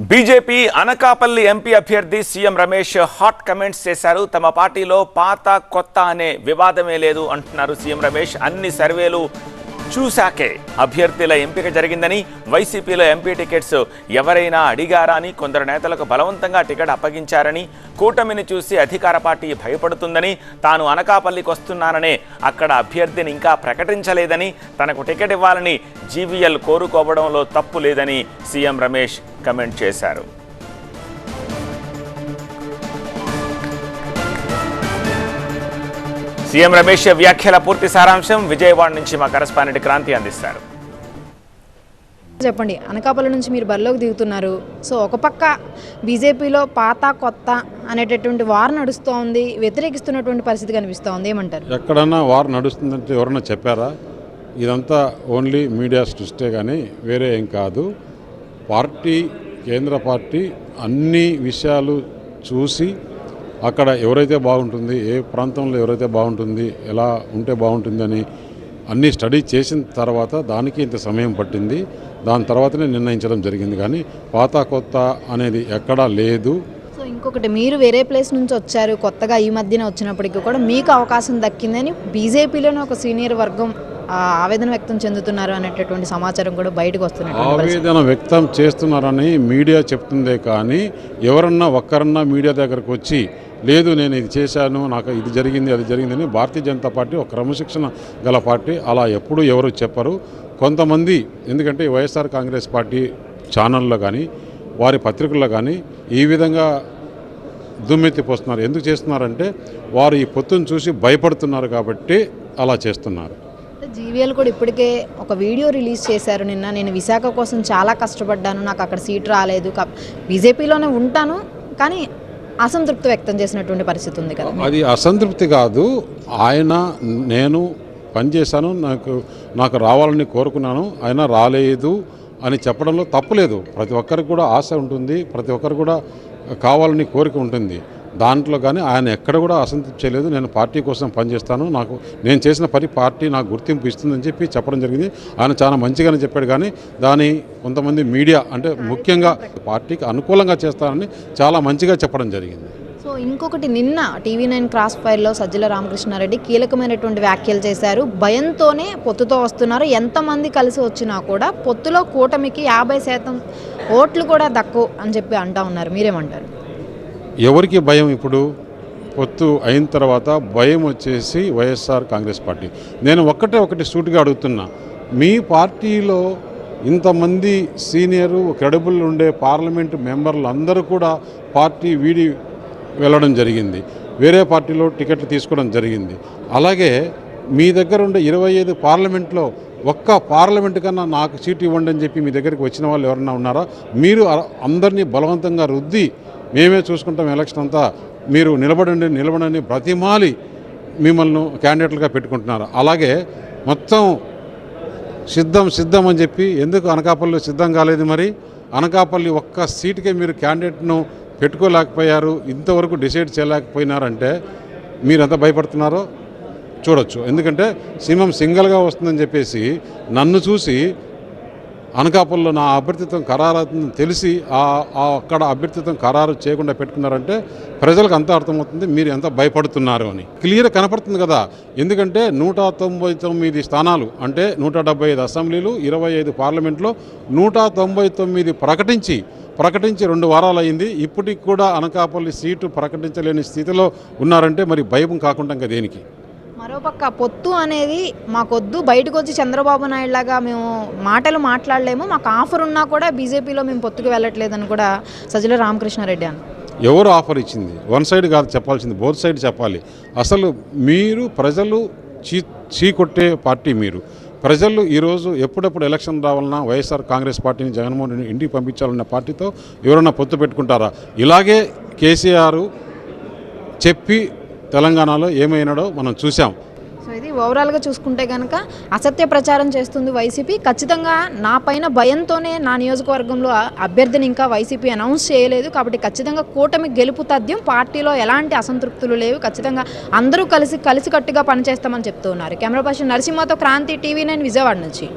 BJP Anakapalli MP అభ్యర్థి CM Ramesh hot comments చేశారు. తమ పార్టీలో పాత కొత్త అనే వివాదమే లేదు అంటున్నారు సీఎం రమేష్. అన్ని సర్వేలు చూశాకే అభ్యర్థుల ఎంపిక జరిగిందని వైసీపీలో ఎంపీ టికెట్స్ ఎవరైనా అడిగారా అని కొందరు నేతలకు బలవంతంగా టికెట్ అప్పగించారని కూటమిని చూసి అధికార పార్టీ భయపడుతుందని తాను అనకాపల్లికి వస్తున్నాననే అక్కడ అభ్యర్థిని ఇంకా ప్రకటించలేదని తనకు టికెట్ ఇవ్వాలని జీవీఎల్ కోరుకోవడంలో తప్పు లేదని సీఎం రమేష్ కమెంట్ చేశారు. సీఎం రమేష్ వ్యాఖ్యల పూర్తి సారాంశం విజయవాడ నుంచి మా కరస్పాండెంట్ క్రాంతి అందిస్తారు. చెప్పండి అనకాపల్లి నుంచి మీరు బరిలోకి దిగుతున్నారు. సో ఒక పక్క బీజేపీలో పాత కొత్త అనేటటువంటి వార్ నడుస్తోంది వ్యతిరేకిస్తున్నటువంటి పరిస్థితి కనిపిస్తోంది ఏమంటారు? ఎక్కడన్నా వారు నడుస్తుందంటే ఎవరన్నా చెప్పారా? ఇదంతా ఓన్లీ మీడియా సృష్టే కానీ వేరే ఏం కాదు. పార్టీ కేంద్ర పార్టీ అన్ని విషయాలు చూసి అక్కడ ఎవరైతే బాగుంటుంది ఏ ప్రాంతంలో ఎవరైతే బాగుంటుంది ఎలా ఉంటే బాగుంటుంది అని అన్ని స్టడీ చేసిన తర్వాత దానికి ఇంత సమయం పట్టింది. దాని తర్వాతనే నిర్ణయించడం జరిగింది. కానీ పాత కొత్త అనేది ఎక్కడా లేదు. సో ఇంకొకటి మీరు వేరే ప్లేస్ నుంచి వచ్చారు కొత్తగా ఈ మధ్యన వచ్చినప్పటికీ కూడా మీకు అవకాశం దక్కిందని బీజేపీలోనే ఒక సీనియర్ వర్గం ఆవేదన వ్యక్తం చెందుతున్నారు అనేటటువంటి సమాచారం కూడా బయటకు పరిస్థితి. ఆవేదన వ్యక్తం చేస్తున్నారని మీడియా చెప్తుందే కానీ ఎవరన్నా ఒక్కరన్నా మీడియా దగ్గరకు వచ్చి లేదు నేను ఇది చేశాను నాకు ఇది జరిగింది అది జరిగిందని భారతీయ జనతా పార్టీ ఒక క్రమశిక్షణ గల పార్టీ. అలా ఎప్పుడు ఎవరు చెప్పరు. కొంతమంది ఎందుకంటే వైఎస్ఆర్ కాంగ్రెస్ పార్టీ ఛానల్లో కానీ వారి పత్రికల్లో కానీ ఈ విధంగా దుమ్మెత్తిపోస్తున్నారు. ఎందుకు చేస్తున్నారంటే వారు ఈ పొత్తును చూసి భయపడుతున్నారు కాబట్టి అలా చేస్తున్నారు. జీవీఎల్ కూడా ఇప్పటికే ఒక వీడియో రిలీజ్ చేశారు నిన్న. నేను విశాఖ కోసం చాలా కష్టపడ్డాను. నాకు అక్కడ సీట్ రాలేదు. బీజేపీలోనే ఉంటాను. కానీ అసంతృప్తి వ్యక్తం చేసినటువంటి పరిస్థితి ఉంది కదా. అది అసంతృప్తి కాదు. ఆయన నేను పనిచేశాను నాకు నాకు రావాలని కోరుకున్నాను అయినా రాలేదు అని చెప్పడంలో తప్పులేదు ప్రతి ఒక్కరికి కూడా ఆశ ఉంటుంది ప్రతి ఒక్కరు కూడా కావాలని కోరిక ఉంటుంది. దాంట్లో కానీ ఆయన ఎక్కడ కూడా అసంతృప్తి చేయలేదు. నేను పార్టీ కోసం పనిచేస్తాను. నాకు నేను చేసిన పని పార్టీ నాకు గుర్తింపు ఇస్తుందని చెప్పి చెప్పడం జరిగింది. ఆయన చాలా మంచిగానే చెప్పాడు కానీ దాని కొంతమంది మీడియా అంటే ముఖ్యంగా పార్టీకి అనుకూలంగా చేస్తానని చాలా మంచిగా చెప్పడం జరిగింది. సో ఇంకొకటి నిన్న టీవీ నైన్ క్రాస్ ఫైర్లో సజ్జల రామకృష్ణారెడ్డి కీలకమైనటువంటి వ్యాఖ్యలు చేశారు. భయంతోనే పొత్తుతో వస్తున్నారు. ఎంతమంది కలిసి వచ్చినా కూడా పొత్తులో కూటమికి యాభై శాతం ఓట్లు కూడా దక్కు అని చెప్పి అంటా ఉన్నారు. మీరేమంటారు? ఎవరికి భయం ఇప్పుడు? పొత్తు అయిన తర్వాత భయం వచ్చేసి వైఎస్ఆర్ కాంగ్రెస్ పార్టీ. నేను ఒక్కటే ఒకటి సూటిగా అడుగుతున్నా. మీ పార్టీలో ఇంతమంది సీనియరు క్రెడిబుల్ ఉండే పార్లమెంట్ మెంబర్లు అందరూ కూడా పార్టీ వీడి వెళ్ళడం జరిగింది. వేరే పార్టీలో టికెట్లు తీసుకోవడం జరిగింది. అలాగే మీ దగ్గర ఉండే ఇరవై ఐదు పార్లమెంట్లో ఒక్క పార్లమెంట్ కన్నా నాకు సీటు ఇవ్వండి అని చెప్పి మీ దగ్గరికి వచ్చిన వాళ్ళు ఎవరన్నా ఉన్నారా? మీరు అందరినీ బలవంతంగా రుద్ది మేమే చూసుకుంటాం ఎలక్షన్ అంతా. మీరు నిలబడండి నిలబడండి ప్రతిమాలి మిమ్మల్ని క్యాండిడేట్లుగా పెట్టుకుంటున్నారు. అలాగే మొత్తం సిద్ధం సిద్ధం అని చెప్పి ఎందుకు అనకాపల్లి సిద్ధం కాలేదు మరి? అనకాపల్లి ఒక్క సీటుకే మీరు క్యాండిడేట్ను పెట్టుకోలేకపోయారు ఇంతవరకు డిసైడ్ చేయలేకపోయినారంటే మీరు ఎంత భయపడుతున్నారో చూడొచ్చు. ఎందుకంటే సింహం సింగల్గా వస్తుందని చెప్పేసి నన్ను చూసి అనకాపల్లిలో నా అభ్యర్థిత్వం ఖరారవుతుందని తెలిసి ఆ అక్కడ అభ్యర్థిత్వం ఖరారు చేయకుండా పెట్టుకున్నారంటే ప్రజలకు అంత అర్థమవుతుంది మీరు ఎంత భయపడుతున్నారు అని. క్లియర్ కనపడుతుంది కదా. ఎందుకంటే నూట తొంభై తొమ్మిది స్థానాలు అంటే నూట డెబ్బై ఐదు అసెంబ్లీలు ఇరవై ఐదు పార్లమెంట్లో నూట తొంభై తొమ్మిది ప్రకటించి ప్రకటించి రెండు వారాలు అయింది ఇప్పటికి కూడా అనకాపల్లి సీటు ప్రకటించలేని స్థితిలో ఉన్నారంటే మరి భయం కాకుండా దేనికి? మరోపక్క పొత్తు అనేది మాకొద్దు. బయటకు వచ్చి చంద్రబాబు నాయుడు లాగా మేము మాటలు మాట్లాడలేము. మాకు ఆఫర్ ఉన్నా కూడా బీజేపీలో మేము పొత్తుకు వెళ్ళట్లేదని కూడా సజ్జల రామకృష్ణారెడ్డి అన్న ఎవరు ఆఫర్ ఇచ్చింది? వన్ సైడ్ కాదు చెప్పాల్సింది బోత్ సైడ్ చెప్పాలి. అసలు మీరు ప్రజలు చీ చీకొట్టే పార్టీ మీరు. ప్రజలు ఈరోజు ఎప్పుడెప్పుడు ఎలక్షన్ రావాలన్నా వైఎస్ఆర్ కాంగ్రెస్ పార్టీని జగన్మోహన్ రెడ్డి ఇంటికి పంపించాలన్న పార్టీతో ఎవరైనా పొత్తు పెట్టుకుంటారా? ఇలాగే కేసీఆర్ చెప్పి తెలంగాణలో ఏమైనాడో మనం చూసాం సో ఇది ఓవరాల్గా చూసుకుంటే కనుక అసత్య ప్రచారం చేస్తుంది వైసీపీ. ఖచ్చితంగా నా పైన భయంతోనే నా నియోజకవర్గంలో అభ్యర్థిని ఇంకా వైసీపీ అనౌన్స్ చేయలేదు. కాబట్టి ఖచ్చితంగా కూటమి గెలుపు తథ్యం పార్టీలో ఎలాంటి అసంతృప్తులు లేవు. ఖచ్చితంగా అందరూ కలిసి కలిసికట్టుగా పనిచేస్తామని చెప్తూ ఉన్నారు కెమెరా పర్సన్ నరసింహతో క్రాంతి టీవీ నేను విజయవాడ నుంచి.